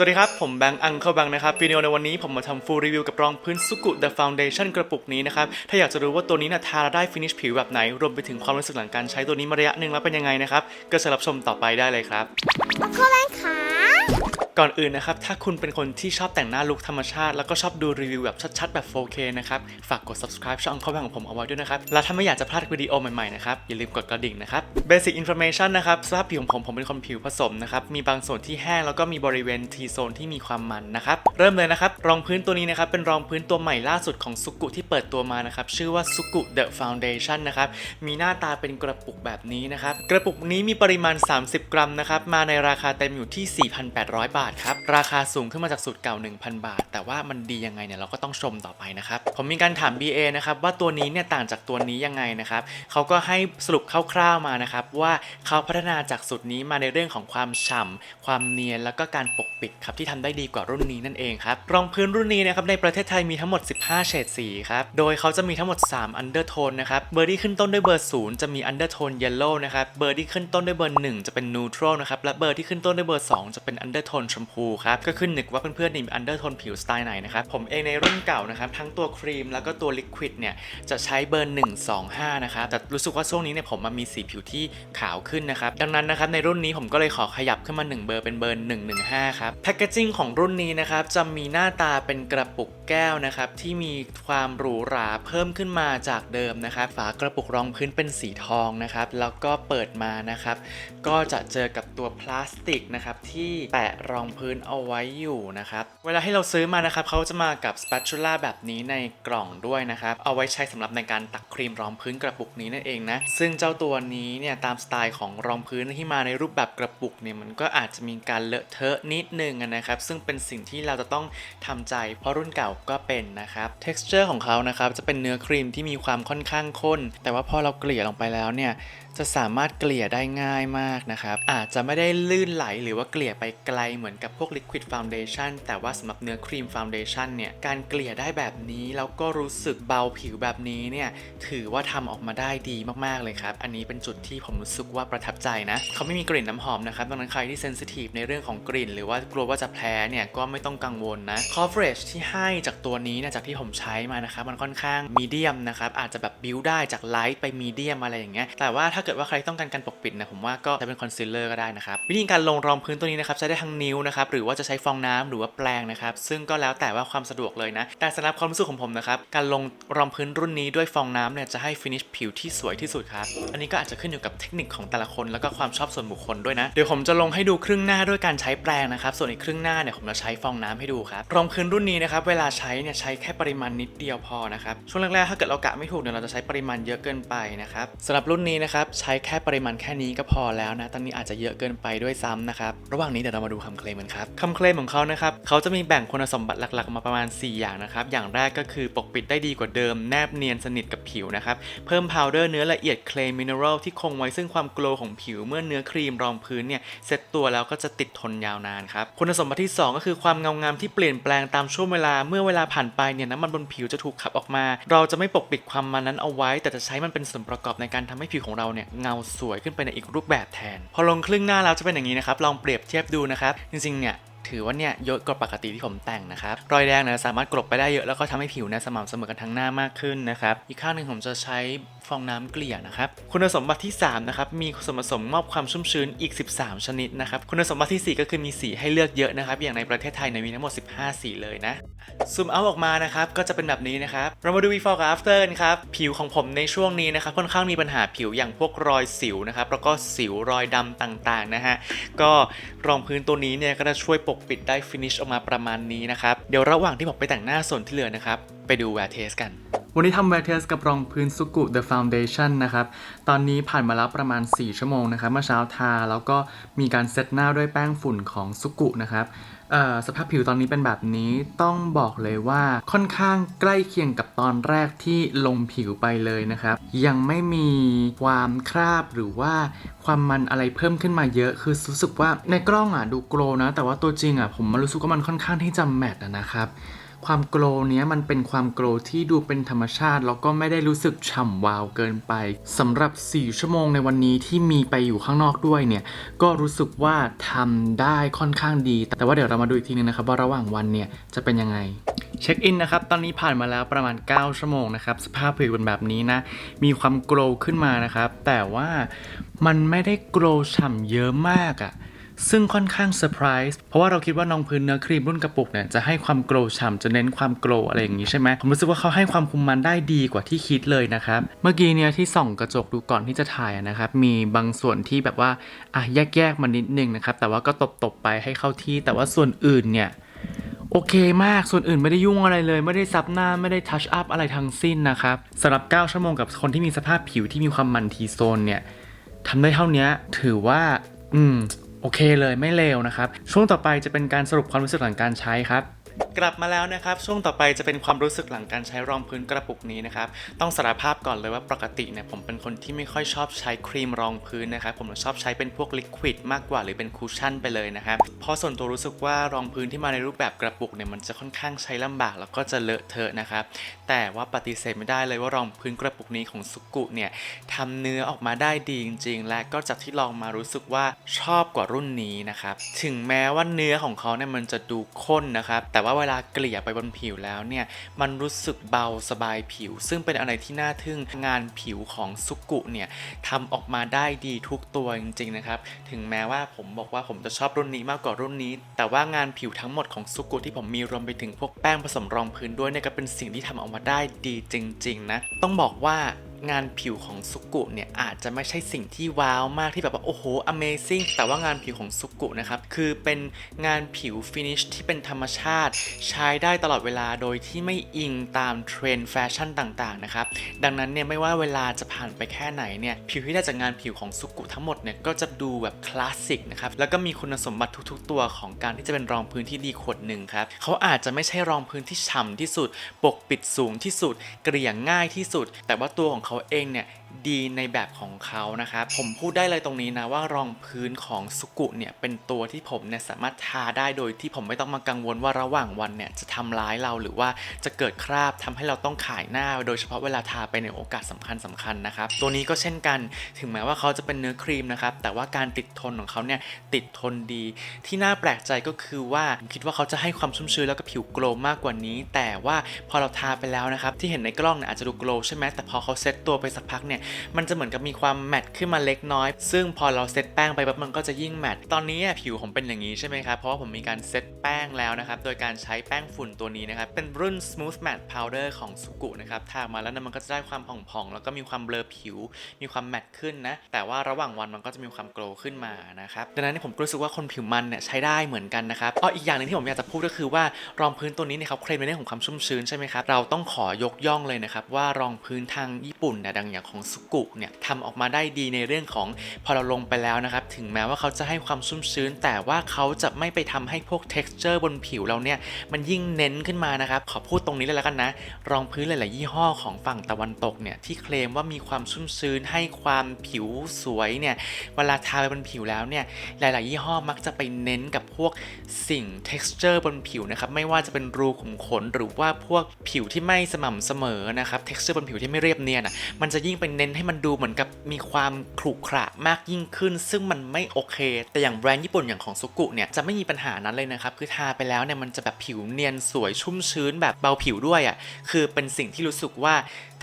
สวัสดีครับ ผมแบงค์อังเข้าบังนะครับวิดีโอในวันนี้ผมมาทำฟูลรีวิวกับรองพื้นสุกุ The Foundation กระปุกนี้นะครับ ถ้าอยากจะรู้ว่าตัวนี้นะทาได้ฟินิชผิวแบบไหน รวมไปถึงความรู้สึกหลังการใช้ตัวนี้มาระยะหนึ่งแล้วเป็นยังไงนะครับ ก็สำหรับชมต่อไปได้เลยครับอังเข้าร้านขา ก่อนอื่นนะครับ ถ้าคุณเป็นคนที่ชอบแต่งหน้าลุคธรรมชาติ แล้วก็ชอบดูรีวิวแบบชัดๆ แบบ 4K นะครับ ฝากกด subscribe ช่องเข้าแบงของผมเอาไว้ด้วยนะครับ และถ้าไม่อยากจะพลาดวิดีโอใหม่ๆ นะครับ อย่าลืมกดกระดิ่งนะครับ Basic Information นะครับสภาพผิวของผมผมเป็นคนผิวผสมนะครับ มีบางส่วนที่แห้งแล้วก็มีบริเวณ T zone ที่มีความมันนะครับ เริ่มเลยนะครับ รองพื้นตัวนี้นะครับ เป็นรองพื้นตัวใหม่ล่าสุดของซุกุที่เปิดตัวมานะครับ ชื่อว่าซุกุ The Foundation นะครับ มีหน้าตาเป็นกระปุกแบบนี้นะครับ กระปุกนี้มีปริมาณ 30 กรัมนะครับ มาในราคาเต็มอยู่ที่ 4,800 บาทครับ ราคาสูงขึ้นมาจากสูตรเก่า 1,000 บาท แต่ว่ามันดียังไงเนี่ยเราก็ต้องชมต่อไปนะครับ ผมมีการถาม BA นะครับว่าตัวนี้เนี่ยต่างจากตัวนี้ยังไงนะครับเขาก็ให้สรุปคร่าวๆมานะครับว่าเขาพัฒนาจากสูตรนี้มาในเรื่องของความฉ่ำความเนียนแล้วก็การปกปิดครับที่ทำได้ดีกว่ารุ่นนี้นั่นเองครับรองพื้นรุ่นนี้นะครับในประเทศไทยมีทั้งหมด 15 เฉดสีครับโดยเขาจะมีทั้งหมด 3 undertone นะครับเบอร์ที่ขึ้นต้นด้วยเบอร์ 0 จะมี undertone yellow นะครับเบอร์ที่ขึ้นต้นด้วยเบอร์ 1 จะเป็น neutral นะครับและเบอร์ที่ขึ้นต้นด้วยเบอร์ 2 จะเป็น undertone ชมพูครับ ก็ขึ้นนึกว่าเพื่อนๆนี่มี undertone ผิวสไตล์ไหนนะครับ ผมเองในรุ่นเก่านะครับ ทั้งตัวครีมแล้วก็ตัวลิควิดเนี่ย จะใช้เบอร์ 125 นะครับ แต่รู้สึกว่าช่วงนี้เนี่ยผมมามีสีผิวที่ขาวขึ้นนะครับ ดังนั้นนะครับในรุ่นนี้ผมก็เลยขอขยับขึ้นมา 1 เบอร์เป็นเบอร์ 115 ครับแพคเกจิ้งของรุ่นนี้นะครับจะมีหน้าตาเป็นกระปุก แก้วนะครับที่มีความหรูหราเพิ่มขึ้นมาจากเดิมนะครับฝากระปุกรองพื้นเป็นสีทองนะครับแล้วก็เปิดมานะครับก็จะเจอกับตัวพลาสติกนะครับที่แปะรองพื้นเอาไว้อยู่นะครับเวลาให้เราซื้อมานะครับเขาจะมากับสป t ชูล่าแบบนี้ในกล่องด้วยนะครับเอาไว้ใช้สำหรับในการตักครีมรองพื้นกระปุกนี้นั่นเองนะซึ่งเจ้าตัวนี้เนี่ยตามสไตล์ของรองพื้นที่มาในรูปแบบกระปุกเนี่ยมันก็อาจจะมีการเลอะเทอะนิดนึงนะครับซึ่งเป็นสิ่งที่เราจะต้องทำใจเพราะรุ่นเก่าก็เป็นนะครับ texture ของเขานะครับจะเป็นเนื้อครีมที่มีความค่อนข้างข้น แต่ว่าพอเราเกลี่ยลงไปแล้วเนี่ยจะสามารถเกลี่ยได้ง่ายมากนะครับ อาจจะไม่ได้ลื่นไหลหรือว่าเกลี่ยไปไกลเหมือนกับพวก Liquid Foundation แต่ว่าสำหรับเนื้อครีม Foundation เนี่ย การเกลี่ยได้แบบนี้ แล้วก็รู้สึกเบาผิวแบบนี้เนี่ย ถือว่าทำออกมาได้ดีมากๆเลยครับ อันนี้เป็นจุดที่ผมรู้สึกว่าประทับใจนะ เขาไม่มีกลิ่นน้ำหอมนะครับ ดังนั้นใครที่เซนซิทีฟในเรื่องของกลิ่น หรือว่ากลัวว่าจะแพ้เนี่ย ก็ไม่ต้องกังวลนะ coverage ที่ให้จากตัวนี้นะจากที่ผมใช้มานะครับ มันค่อนข้างมีเดียมนะครับ อาจจะแบบบิวได้จากไลท์ไปมีเดียมอะไรอย่างเงี้ย แต่ว่าถ้าเกิดว่าใครต้องการการปกปิดนะผมว่าก็จะเป็นคอนซีลเลอร์ก็ได้นะครับวิธีการลงรองพื้นตัวนี้นะครับใช้ได้ทั้งนิ้วนะครับหรือว่าจะใช้ฟองน้ำหรือว่าแปรงนะครับซึ่งก็แล้วแต่ว่าความสะดวกเลยนะ แต่สำหรับความรู้สึกของผมนะครับการลงรองพื้นรุ่นนี้ด้วยฟองน้ำเนี่ยจะให้ฟินิชผิวที่สวยที่สุดครับอันนี้ก็อาจจะขึ้นอยู่กับเทคนิคของแต่ละคนแล้วก็ความชอบส่วนบุคคลด้วยนะเดี๋ยวผมจะลงให้ดูครึ่งหน้าด้วยการใช้แปรงนะครับส่วนอีกครึ่งหน้าเนี่ยผมจะใช้ฟองน้ำให้ดูครับรองพื้นรุ่นนี้นะครับเวลาใช้เนี่ยใช้แค่ปริมาณนิดเดียวพอนะครับช่วงแรกๆถ้าเกิดเรากะไม่ถูกเนี่ยเราจะใช้ปริมาณเยอะเกินไปนะครับสำหรับรุ่นนี้นะครับใช้แค่ปริมาณแค่นี้ก็พอแล้วนะตอนนี้อาจจะเยอะเกินไปด้วยซ้ำนะครับ ระหว่างนี้เดี๋ยวเรามาดูคำเคลมกันครับคำเคลมของเขานะครับเขาจะมีแบ่งคุณสมบัติหลักๆ มาประมาณ 4 อย่างนะครับ อย่างแรกก็คือปกปิดได้ดีกว่าเดิม แนบเนียนสนิทกับผิวนะครับ เพิ่มพาวเดอร์เนื้อละเอียดเคลมมินเนอรัลที่คงไว้ซึ่งความโกลของผิวเมื่อเนื้อครีมรองพื้นเนี่ยเซ็ตตัวแล้วก็จะติดทนยาวนานครับคุณสมบัติที่ 2 ก็คือความเงางามที่เปลี่ยนแปลงตามช่วงเวลาเมื่อเวลาผ่านไปเนี่ยน้ำมันบนผิวจะถูกขับออกมา เราจะไม่ปกปิดความมันนั้นเอาไว้ แต่จะใช้มันเป็นส่วนประกอบในการทำให้ผิวของเราเนี่ยเงาสวยขึ้นไปในอีกรูปแบบแทน พอลงครึ่งหน้าแล้วจะเป็นอย่างนี้นะครับลองเปรียบเทียบดูนะครับจริงๆเนี่ย ถือว่าเนี่ยเยอะกว่าปกติที่ผมแต่งนะครับ รอยแดงเนี่ยสามารถกลบไปได้เยอะแล้วก็ทำให้ผิวเนี่ยสม่ำเสมอกันทั้งหน้ามากขึ้นนะครับ อีกข้างหนึ่งผมจะใช้ฟองน้ำเกลี่ยนะครับ คุณสมบัติที่ 3 นะครับ มีส่วนผสมมอบความชุ่มชื้นอีก 13 ชนิดนะครับ คุณสมบัติที่ 4 ก็คือมีสีให้เลือกเยอะนะครับ อย่างในประเทศไทยเนี่ยมีทั้งหมด 15 สีเลยนะ ซูมเอาออกมานะครับ ก็จะเป็นแบบนี้นะครับ เรามาดู before กับ after กันครับ ผิวของผมในช่วงนี้นะครับ ค่อนข้างมีปัญหาผิวอย่างพวกรอยสิวนะครับ แล้วก็สิวรอยดำต่างๆนะฮะ ก็รองพื้นตัวนี้เนี่ยก็จะช่วยปกปิดได้ฟิ nish ออกมาประมาณนี้นะครับ เดี๋ยวระหว่างที่ผมไปแต่งหน้าส่วนที่เหลือนะครับ ไปดูแวร์เทสกัน วันนี้ทำ wear test กับรองพื้นสุกุ The Foundation นะครับ ตอนนี้ผ่านมาแล้วประมาณ 4 ชั่วโมงนะครับ เมื่อเช้าทาแล้วก็มีการเซตหน้าด้วยแป้งฝุ่นของสุกุนะครับสภาพผิวตอนนี้เป็นแบบนี้ต้องบอกเลยว่าค่อนข้างใกล้เคียงกับตอนแรกที่ลงผิวไปเลยนะครับ ยังไม่มีความคราบหรือว่าความมันอะไรเพิ่มขึ้นมาเยอะคือรู้สึกว่าในกล้องอะดูโกล์นะ แต่ว่าตัวจริงอะผมมารู้สึกว่ามันค่อนข้างที่จะแมตต์นะครับ ความโกลเนี้ยมันเป็นความโกลที่ดูเป็นธรรมชาติ แล้วก็ไม่ได้รู้สึกฉ่ำวาวเกินไปสำหรับ 4 ชั่วโมงในวันนี้ที่มีไปอยู่ข้างนอกด้วยเนี่ยก็รู้สึกว่าทำได้ค่อนข้างดี แต่ว่าเดี๋ยวเรามาดูอีกทีนึงนะครับว่าระหว่างวันเนี่ยจะเป็นยังไงเช็คอินนะครับ ตอนนี้ผ่านมาแล้วประมาณ 9 ชั่วโมงนะครับ สภาพผิวเป็นแบบนี้นะ มีความโกลขึ้นมานะครับ แต่ว่ามันไม่ได้โกลฉ่ำเยอะมากอะ ซึ่งค่อนข้างเซอร์ไพรส์เพราะว่าเราคิดว่าน้องพื้นเนื้อครีมรุ่นกระปุกเนี่ยจะให้ความโกลฉ่ำจะเน้นความโกลอะไรอย่างนี้ใช่ไหมผมรู้สึกว่าเขาให้ความคุมมันได้ดีกว่าที่คิดเลยนะครับเมื่อกี้เนี่ยที่ส่องกระจกดูก่อนที่จะถ่ายนะครับมีบางส่วนที่แบบว่าอะแยกๆมานิดนึงนะครับแต่ว่าก็ตบๆไปให้เข้าที่ แต่ว่าส่วนอื่นเนี่ยโอเคมาก ส่วนอื่นไม่ได้ยุ่งอะไรเลย ไม่ได้ซับหน้า ไม่ได้ทัชอัพอะไรทั้งสิ้นนะครับสำหรับ 9 ชั่วโมงกับคนที่มีสภาพผิวที่มีความมันทีโซนเนี่ยทำได้เท่านี้ถือว่า อืม โอเคเลยไม่เลวนะครับ ช่วงต่อไปจะเป็นการสรุปความรู้สึกหลังการใช้ครับ กลับมาแล้วนะครับ ช่วงต่อไปจะเป็นความรู้สึกหลังการใช้รองพื้นกระปุกนี้นะครับ ต้องสารภาพก่อนเลยว่าปกติเนี่ยผมเป็นคนที่ไม่ค่อยชอบใช้ครีมรองพื้นนะครับ ผมชอบใช้เป็นพวกลิควิดมากกว่าหรือเป็นคูชั่นไปเลยนะครับ เพราะส่วนตัวรู้สึกว่ารองพื้นที่มาในรูปแบบกระปุกเนี่ยมันจะค่อนข้างใช้ลำบากแล้วก็จะเลอะเทอะนะครับ แต่ว่าปฏิเสธไม่ได้เลยว่ารองพื้นกระปุกนี้ของสุกุเนี่ยทำเนื้อออกมาได้ดีจริง ๆ และก็จากที่ลองมารู้สึกว่าชอบกว่ารุ่นนี้นะครับ ถึงแม้ว่าเนื้อของเขาเนี่ยมันจะดูข้นนะครับ แต่ว่าเวลาเกลี่ยไปบนผิวแล้วเนี่ย มันรู้สึกเบาสบายผิว ซึ่งเป็นอะไรที่น่าทึ่งงานผิวของสุกุเนี่ยทำออกมาได้ดีทุกตัวจริงๆนะครับ ถึงแม้ว่าผมบอกว่าผมจะชอบรุ่นนี้มากกว่ารุ่นนี้ แต่ว่างานผิวทั้งหมดของสุกุที่ผมมีรวมไปถึงพวกแป้งผสมรองพื้นด้วยเนี่ยก็เป็นสิ่งที่ทำออกมาได้ดีจริง ๆ นะ ต้องบอกว่า งานผิวของสุกุเนี่ยอาจจะไม่ใช่สิ่งที่ว้าวมากที่แบบว่าโอ้โห amazing แต่ว่างานผิวของสุกุนะครับคือเป็นงานผิวฟินิชที่เป็นธรรมชาติ ใช้ได้ตลอดเวลาโดยที่ไม่อิงตามเทรนด์แฟชั่นต่างๆนะครับดังนั้นเนี่ยไม่ว่าเวลาจะผ่านไปแค่ไหนเนี่ยผิวที่ได้จากงานผิวของสุกุทั้งหมดเนี่ยก็จะดูแบบคลาสสิกนะครับแล้วก็มีคุณสมบัติทุกๆ ตัวของการที่จะเป็นรองพื้นที่ดีขวดหนึ่งครับเขาอาจจะไม่ใช่รองพื้นที่ฉ่ำที่สุด ปกปิดสูงที่สุด เกลี่ยง่ายที่สุด แต่ว่าตัวของเขาเองเนี่ยดีในแบบของเขานะครับ ผมพูดได้เลยตรงนี้นะว่ารองพื้นของสุกุเนี่ยเป็นตัวที่ผมเนี่ยสามารถทาได้โดยที่ผมไม่ต้องมากังวลว่าระหว่างวันเนี่ยจะทำร้ายเราหรือว่าจะเกิดคราบทำให้เราต้องขายหน้า โดยเฉพาะเวลาทาไปในโอกาสสำคัญสคัญๆนะครับ ตัวนี้ก็เช่นกันถึงแม้ว่าเขาจะเป็นเนื้อครีมนะครับแต่ว่าการติดทนของเขาเนี่ยติดทนดี ที่น่าแปลกใจก็คือว่าผมคิดว่าเขาจะให้ความชุ่มชื้นแล้วก็ผิวโกลว์มากกว่านี้ แต่ว่าพอเราทาไปแล้วนะครับที่เห็นในกล้องเนี่ยอาจจะดูโกลว์ใช่ไหมแต่พอเขาเซตตัวไปสักพักเนี่ยมันจะเหมือนกับมีความแมตต์ขึ้นมาเล็กน้อย ซึ่งพอเราเซตแป้งไปปั๊บมันก็จะยิ่งแมตต์ตอนนี้ผิวผมเป็นอย่างนี้ใช่ไหมครับ เพราะว่าผมมีการเซตแป้งแล้วนะครับโดยการใช้แป้งฝุ่นตัวนี้นะครับเป็นรุ่น smooth matte powder ของสุกุนะครับทามาแล้วเนี่ยมันก็จะได้ความผ่องๆแล้วก็มีความเบลอผิว มีความแมตต์ขึ้นนะแต่ว่าระหว่างวันมันก็จะมีความโกลว์ขึ้นมานะครับดังนั้นผมรู้สึกว่าคนผิวมันเนี่ยใช้ได้เหมือนกันนะครับอ๋ออีกอย่างหนึงที่ผมอยากจะพูดก็คือว่ารองพื้นตัวนี้เนี่ยเขาเคลมในเรื่องของความชุ่มชื้นใช่ไหมครับเราต้องขอยกย่องเลยนะครับว่ารองพื้นทางญี่ปุ่นเนี่ยดังอย่างของสุกุเนี่ยทำออกมาได้ดีในเรื่องของพอเราลงไปแล้วนะครับ ถึงแม้ว่าเขาจะให้ความชุ่มชื้น แต่ว่าเขาจะไม่ไปทำให้พวก texture บนผิวเราเนี่ย มันยิ่งเน้นขึ้นมานะครับ ขอพูดตรงนี้เลยแล้วกันนะ รองพื้นหลาย ๆ ยี่ห้อของฝั่งตะวันตกเนี่ย ที่เคลมว่ามีความชุ่มชื้นให้ความผิวสวยเนี่ย เวลาทาไปบนผิวแล้วเนี่ย หลาย ๆ ยี่ห้อมักจะไปเน้นกับพวกสิ่ง texture บนผิวนะครับไม่ว่าจะเป็นรูขุมขนหรือว่าพวกผิวที่ไม่สม่ำเสมอนะครับ texture บนผิวที่ไม่เรียบเนียนอะมันจะยิ่งไปเน้นให้มันดูเหมือนกับมีความขรุขระมากยิ่งขึ้น ซึ่งมันไม่โอเค แต่อย่างแบรนด์ญี่ปุ่นอย่างของซุกุเนี่ยจะไม่มีปัญหานั้นเลยนะครับ คือทาไปแล้วเนี่ยมันจะแบบผิวเนียนสวยชุ่มชื้นแบบเบาผิวด้วยอะคือเป็นสิ่งที่รู้สึกว่า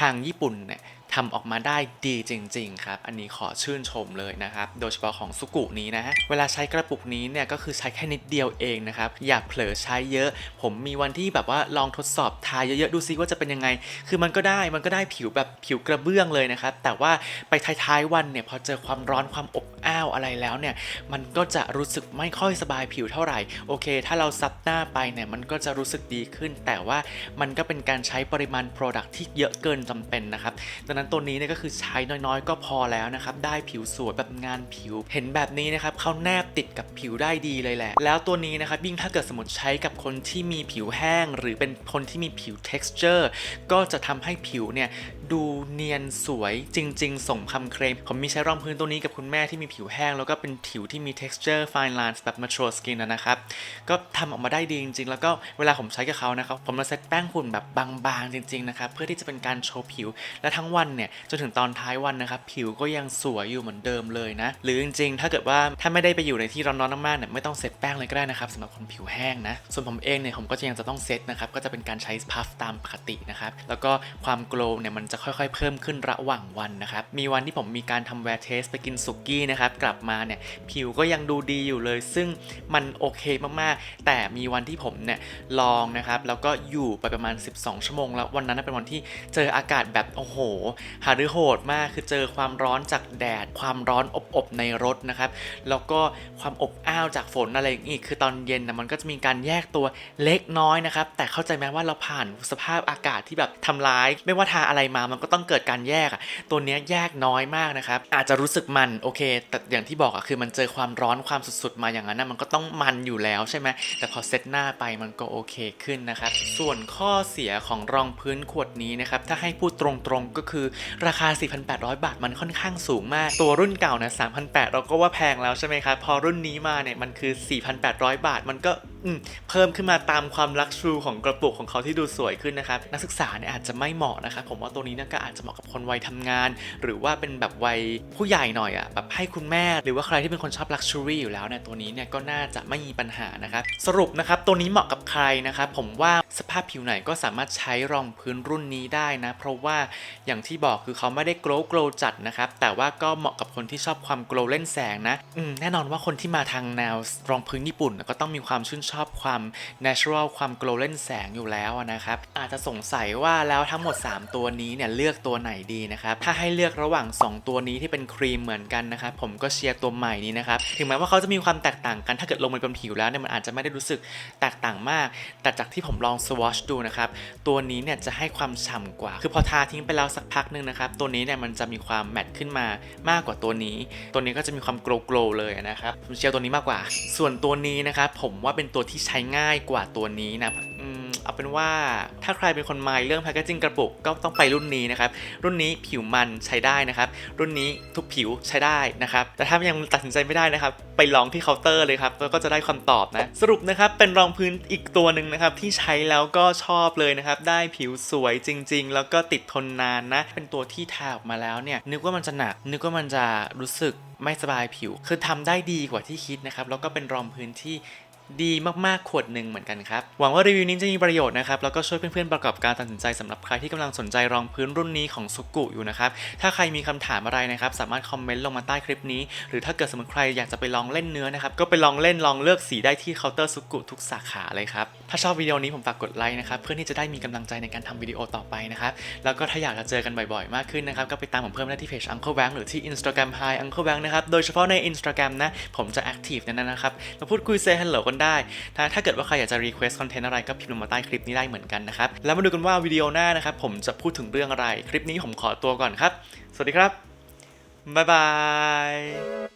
ทางญี่ปุ่นเนี่ย ทำออกมาได้ดีจริง ๆ ครับ อันนี้ขอชื่นชมเลยนะครับ โดยเฉพาะของสุกุนี้นะฮะเวลาใช้กระปุกนี้เนี่ยก็คือใช้แค่นิดเดียวเองนะครับ อย่าเผลอใช้เยอะ ผมมีวันที่แบบว่าลองทดสอบทาเยอะๆดูซิว่าจะเป็นยังไง คือมันก็ได้ มันก็ได้ผิวแบบผิวกระเบื้องเลยนะครับ แต่ว่าไปท้ายๆวันเนี่ยพอเจอความร้อนความอบ อ้าวอะไรแล้วเนี่ยมันก็จะรู้สึกไม่ค่อยสบายผิวเท่าไหร่โอเค ถ้าเราซับหน้าไปเนี่ยมันก็จะรู้สึกดีขึ้น แต่ว่ามันก็เป็นการใช้ปริมาณ Product ที่เยอะเกินจำเป็นนะครับดังนั้นตัวนี้เนี่ยก็คือใช้น้อยๆ ก็พอแล้วนะครับได้ผิวสวยแบบงานผิว เห็นแบบนี้นะครับเขาแนบติดกับผิวได้ดีเลยแหละ แล้วตัวนี้นะครับยิ่งถ้าเกิดสมมติใช้กับคนที่มีผิวแห้ง หรือเป็นคนที่มีผิว texture ก็จะทำให้ผิวเนี่ยดูเนียนสวยจริง ๆสมคำเคลมผมมีใช้รองพื้นตัวนี้กับคุณแม่ที่มีผิวแห้ง แล้วก็เป็นผิวที่มี texture fine lines แบบ mature skin นะครับ ก็ทำออกมาได้ดีจริง ๆ แล้วก็เวลาผมใช้กับเขานะครับ ผมมาเซตแป้งฝุ่นแบบบางๆ จริง ๆ นะครับ เพื่อที่จะเป็นการโชว์ผิว และทั้งวันเนี่ย จนถึงตอนท้ายวันนะครับ ผิวก็ยังสวยอยู่เหมือนเดิมเลยนะ หรือจริง ๆ ถ้าเกิดว่าถ้าไม่ได้ไปอยู่ในที่ร้อนๆมากๆเนี่ยไม่ต้องเซตแป้งเลยก็ได้นะครับสำหรับคนผิวแห้งนะ ส่วนผมเองเนี่ยผมก็จะยังจะต้องเซตนะครับก็จะเป็นการใช้พัฟตามปกตินะครับแล้วก็ความโกลว์เนี่ยมันจะค่อยๆ เพิ่มขึ้นระหว่างวันนะครับมีวันที่ผมมีการทำแวร์เทสไปกินสุกี้นะครับกลับมาเนี่ยผิวก็ยังดูดีอยู่เลย ซึ่งมันโอเคมากๆ แต่มีวันที่ผมเนี่ยลองนะครับแล้วก็อยู่ไปประมาณ 12 ชั่วโมง แล้ววันนั้นเป็นวันที่เจออากาศแบบโอ้โหหารือโหดมากคือเจอความร้อนจากแดด ความร้อนอบๆในรถนะครับแล้วก็ความอบอ้าวจากฝนอะไรอย่างงี้คือตอนเย็นนะมันก็จะมีการแยกตัวเล็กน้อยนะครับแต่เข้าใจไหมว่าเราผ่านสภาพอากาศที่แบบทำร้าย ไม่ว่าทาอะไรมามันก็ต้องเกิดการแยกอะตัวเนี้ยแยกน้อยมากนะครับอาจจะรู้สึกมันโอเค แต่อย่างที่บอกอะคือมันเจอความร้อนความสุดๆมาอย่างนั้นนะมันก็ต้องมันอยู่แล้วใช่ไหมแต่พอเซตหน้าไปมันก็โอเคขึ้นนะครับ ส่วนข้อเสียของรองพื้นขวดนี้นะครับ ถ้าให้พูดตรงๆก็คือราคา 4,800 บาทมันค่อนข้างสูงมาก ตัวรุ่นเก่านะ3,800 เราก็ว่าแพงแล้วใช่ไหมครับ พอรุ่นนี้มาเนี่ยมันคือ 4,800 บาทมันก็ เพิ่มขึ้นมาตามความลักชูของกระปุกของเขาที่ดูสวยขึ้นนะครับ นักศึกษาเนี่ยอาจจะไม่เหมาะนะครับผมว่าตัวนี้น่ยก็อาจจะเหมาะกับคนวัยทำงาน หรือว่าเป็นแบบวัยผู้ใหญ่หน่อยอะ่ะแบบให้คุณแม่ หรือว่าใครที่เป็นคนชอบลักชูรี่อยู่แล้วเนี่ยตัวนี้เนี่ยก็น่าจะไม่มีปัญหานะครับสรุปนะครับตัวนี้เหมาะกับใครนะครับผมว่าสภาพผิวไหนก็สามารถใช้รองพื้นรุ่นนี้ได้นะ เพราะว่าอย่างที่บอกคือเขาไม่ได้โกลว์โกลว์จัดนะครับแต่ว่าก็เหมาะกับคนที่ชอบความโกลว์เล่นแสงนะแน่นอนว่าคนที่มาทางแนวรองพื้นญี่ปุ่นก็ต้องมีความชื่นชชอบความ natural ความโกลว์เล่นแสงอยู่แล้วนะครับ อาจจะสงสัยว่าแล้วทั้งหมด 3 ตัวนี้เนี่ยเลือกตัวไหนดีนะครับ ถ้าให้เลือกระหว่าง 2 ตัวนี้ที่เป็นครีมเหมือนกันนะครับผมก็เชียร์ตัวใหม่นี้นะครับ ถึงแม้ว่าเขาจะมีความแตกต่างกันถ้าเกิดลงไปบนผิวแล้วเนี่ยมันอาจจะไม่ได้รู้สึกแตกต่างมาก แต่จากที่ผมลองสวอชดูนะครับตัวนี้เนี่ยจะให้ความฉ่ำกว่า คือพอทาทิ้งไปแล้วสักพักหนึงนะครับตัวนี้เนี่ยมันจะมีความแมตต์ขึ้นมามากกว่าตัวนี้ ตัวนี้ก็จะมีความโกลโกลว์เลยนะครับผมเชียร์ตัวนี้มากกว่า ส่วนตัวนี้นะครับผมว่าเป็นตัวที่ใช้ง่ายกว่าตัวนี้นะอืมเอาเป็นว่าถ้าใครเป็นคนมายเรื่องแพคเกจิ้งกระปุกก็ต้องไปรุ่นนี้นะครับ รุ่นนี้ผิวมันใช้ได้นะครับ รุ่นนี้ทุกผิวใช้ได้นะครับ แต่ถ้ายังตัดสินใจไม่ได้นะครับ ไปลองที่เคาน์เตอร์เลยครับแล้วก็จะได้คำตอบนะ สรุปนะครับเป็นรองพื้นอีกตัวหนึ่งนะครับที่ใช้แล้วก็ชอบเลยนะครับ ได้ผิวสวยจริง ๆ แล้วก็ติดทนนานนะ เป็นตัวที่ทาออกมาแล้วเนี่ยนึกว่ามันจะหนัก นึกว่ามันจะรู้สึกไม่สบายผิว คือทำได้ดีกว่าที่คิดนะครับ แล้วก็เป็นรองพื้นที่ ดีมากๆ ขวดหนึ่งเหมือนกันครับ หวังว่ารีวิวนี้จะมีประโยชน์นะครับ แล้วก็ช่วยเพื่อนๆ ประกอบการตัดสินใจสำหรับใครที่กำลังสนใจรองพื้นรุ่นนี้ของสุกุอยู่นะครับ ถ้าใครมีคำถามอะไรนะครับ สามารถคอมเมนต์ลงมาใต้คลิปนี้ หรือถ้าเกิดสมมติใครอยากจะไปลองเล่นเนื้อนะครับ ก็ไปลองเล่นลองเลือกสีได้ที่เคาน์เตอร์สุกุทุกสาขาเลยครับ ถ้าชอบวิดีโอนี้ผมฝากกดไลค์นะครับ เพื่อที่จะได้มีกำลังใจในการทำวิดีโอต่อไปนะครับ แล้วก็ถ้าอยากจะเจอกันบ่อยๆ มากขึ้นนะครับ ก็ไปตามผมเพิ่มได้ที่เพจ Uncle Bang หรือที่ Instagram Hi Uncle Bang นะครับ โดยเฉพาะใน Instagram นะ ผมจะ active ในนั้นนะครับมาพูดคุย say hello กันได้ ถ้าถ้าเกิดว่าใครอยากจะรีเควสคอนเทนต์อะไรก็พิมพ์ลงมาใต้คลิปนี้ได้เหมือนกันนะครับ แล้วมาดูกันว่าวิดีโอหน้านะครับผมจะพูดถึงเรื่องอะไร คลิปนี้ผมขอตัวก่อนครับ สวัสดีครับ บ๊ายบาย